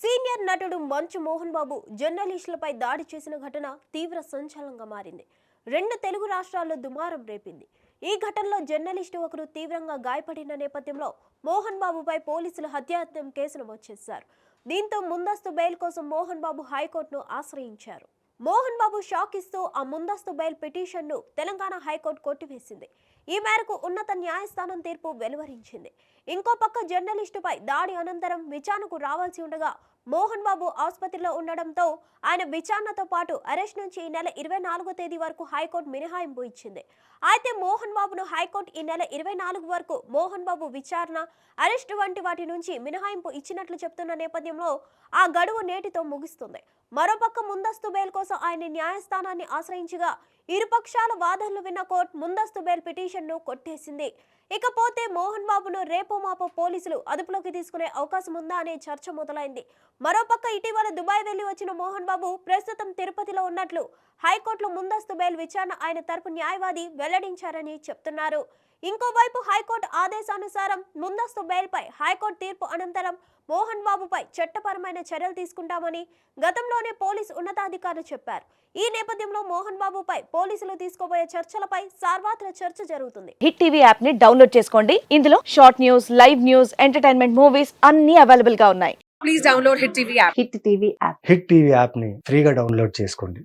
Senior నటుడు మంచు మోహన్ బాబు జర్నలిస్టులపై దాడి చేసిన ఘటన తీవ్ర సంచలనంగా మారింది. రెండు తెలుగు రాష్ట్రాల్లో దుమారం రేపింది. ఈ ఘటనలో జర్నలిస్టు ఒకరు తీవ్రంగా గాయపడిన నేపథ్యంలో మోహన్ బాబుపై పోలీసులు హత్యాయత్నం కేసు నమోదు చేశారు దీంతో ముందస్తు బెయిల్ కోసం మోహన్ బాబు హైకోర్టును ఆశ్రయించారు. మోహన్ బాబు షాక్ ఇస్తూ ఆ ముందస్తు బెయిల్ పిటిషన్ను తెలంగాణ హైకోర్టు కొట్టివేసింది. ఈ మేరకు ఉన్నత న్యాయస్థానం తీర్పు వెలువరించింది. ఇంకో పక్క జర్నలిస్టుపై దాడి అనంతరం విచారణకు రావాల్సి ఉండగా మోహన్ బాబు ఆసుపత్రిలో ఉండడంతో ఆయన విచారణతో పాటు అరెస్ట్ నుంచి ఈ నెల ఇరవై నాలుగో తేదీ వరకు హైకోర్టు మినహాయింపు ఇచ్చింది. అయితే మోహన్ బాబును హైకోర్టు ఈ నెల ఇరవై నాలుగు వరకు మోహన్ బాబు విచారణ అరెస్ట్ వంటి వాటి నుంచి మినహాయింపు ఇచ్చినట్లు చెప్తున్న నేపథ్యంలో ఆ గడువు నేటితో ముగుస్తుంది. మరోపక్క ముందస్తు బెయిల్ కోసం ఆయన న్యాయస్థానాన్ని ఆశ్రయించగా ఇరుపక్షాల వాదనలు విన్న కోర్టు ముందస్తు బెయిల్ పిటిషన్ను కొట్టేసింది. ఇకపోతే మోహన్ బాబును రేపో మాపో పోలీసులు అదుపులోకి తీసుకునే అవకాశం ఉందా అనే చర్చ మొదలైంది. మరోపక్క ఇటీవల దుబాయ్ వెళ్ళి వచ్చిన మోహన్ బాబు ప్రస్తుతం తిరుపతిలో ఉన్నట్లు హైకోర్టులో ముందస్తు బెయిల్ విచారణ ఆయన తరపు న్యాయవాది వెల్లడించారని చెప్తున్నారు. ఇంకోవైపు హైకోర్టు ఆదేశానుసారం ముందస్తు బెయిల్పై హైకోర్టు తీర్పు అనంతరం మోహన్ బాబుపై చట్టపరమైన చర్యలు తీసుకుంటామని గతంలోనే పోలీసు ఉన్నతాధికారులు చెప్పారు. ఈ నేపథ్యంలో మోహన్ బాబుపై పోలీసులు తీసుకోబోయే చర్చలపై సార్వత్రిక చర్చ జరుగుతుంది. హిట్ టీవీ యాప్ని డౌన్లోడ్ చేసుకోండి. ఇందులో short news live news entertainment movies అన్ని అవైలబుల్గా ఉన్నాయి. Please download Hit TV app. Hit TV app hit TV యాప్ని ఫ్రీగా డౌన్లోడ్ చేసుకోండి.